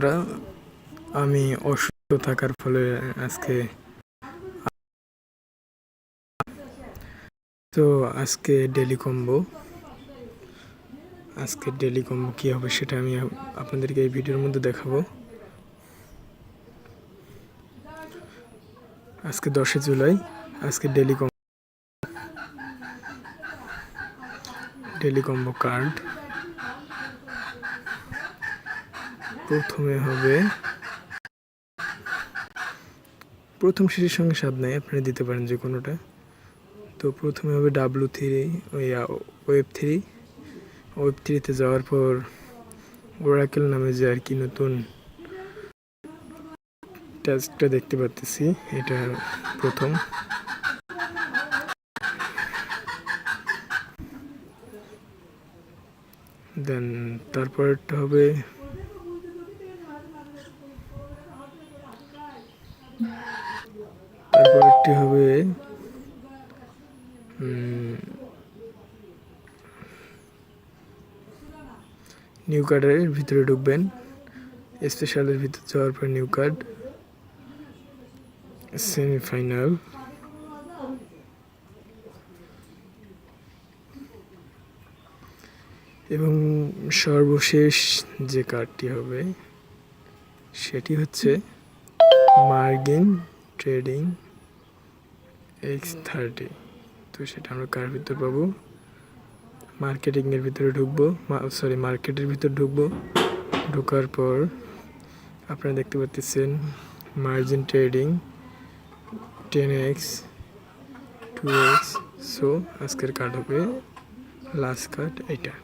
বন্ধুরা আমি অসুস্থ থাকার ফলে আজকে তো আজকে ডেলি কম্বো আজকে ডেলি কম্বো কী হবে সেটা আমি আপনাদেরকে এই ভিডিওর মধ্যে দেখাবো। আজকে দশই জুলাই, আজকে daily combo daily combo card. প্রথমে হবে। প্রথম সিটির সঙ্গে স্বাদ নেই, আপনারা দিতে পারেন যে কোনোটা। তো প্রথমে হবে ডাব্লু থ্রি ওই ওয়েব থ্রি ওয়েব থ্রিতে যাওয়ার পর ওরাকেল নামে যে আর কি নতুন টাস্কটা দেখতে পাচ্ছি এটা প্রথম। দেন তারপরটা হবে তারপরটি হবে নিউ কার্ডের ভিতরে ঢুকবেন। স্পেশালের ভিতরে যাওয়ার পর নিউ কার্ড সেমিফাইনাল এবং সর্বশেষ যে কার্ডটি হবে, সেটি হচ্ছে মার্গিন ট্রেডিং এক্স থার্টি। তো সেটা আমরা কার ভিতর পাবো? মার্কেটিংয়ের ভিতরে ঢুকবো। সরি মার্কেটের ভিতর ঢুকবো। ঢোকার পর আপনারা দেখতে পাচ্ছেন margin trading ten x, two x. So আজকের কার্ড হবে লাস্ট কার্ড এইটা।